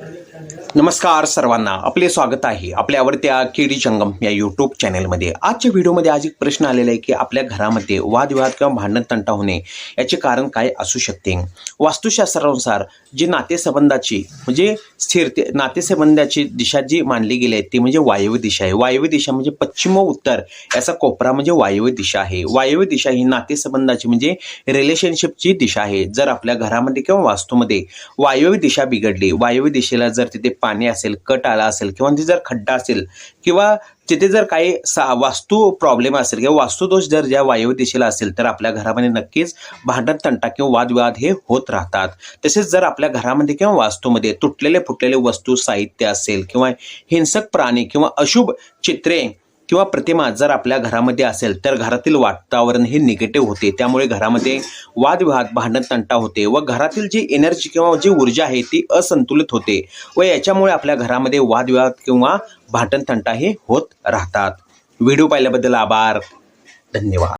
नमस्कार सर्वांना आपले स्वागत आहे आपल्या आवडत्या केडी जंगम या यूट्यूब चॅनलमध्ये आजच्या व्हिडिओमध्ये आज एक प्रश्न आलेला आहे की आपल्या घरामध्ये वादविवाद किंवा भांडण तंटा होणे याचे कारण काय असू शकते? वास्तुशास्त्रानुसार जी नातेसंबंधाची म्हणजे स्थिरते नातेसंबंधाची दिशा जी मानली गेली आहे ती म्हणजे वायव्य दिशा आहे. वायव्य दिशा म्हणजे पश्चिम व उत्तर याचा कोपरा म्हणजे वायव्य दिशा आहे. वायव्य दिशा ही नातेसंबंधाची म्हणजे रिलेशनशिपची दिशा आहे. जर आपल्या घरामध्ये किंवा वास्तूमध्ये वायव्य दिशा बिघडली वायव्य दिशा दिशेला जर तिथे पाणी असेल कट आला असेल किंवा तिथे जर खड्डा असेल किंवा तिथे जर काही सा वास्तू प्रॉब्लेम असेल किंवा वास्तुदोष जर ज्या वायव्य दिशेला असेल तर आपल्या घरामध्ये नक्कीच भांडण तंटा किंवा वादविवाद हे होत राहतात. तसेच जर आपल्या घरामध्ये किंवा वास्तूमध्ये तुटलेले फुटलेले वस्तू साहित्य असेल किंवा हिंसक प्राणी किंवा अशुभ चित्रे किंवा प्रतिमा जर आपल्या घरामध्ये असेल तर घरातील वातावरण हे निगेटिव्ह होते. त्यामुळे घरामध्ये वादविवाद भांडण तंटा होते व घरातील जी एनर्जी किंवा जी ऊर्जा आहे ती असंतुलित होते व याच्यामुळे आपल्या घरामध्ये वादविवाद किंवा भांडण तंटा हे होत राहतात. व्हिडिओ पाहिल्याबद्दल आभार. धन्यवाद.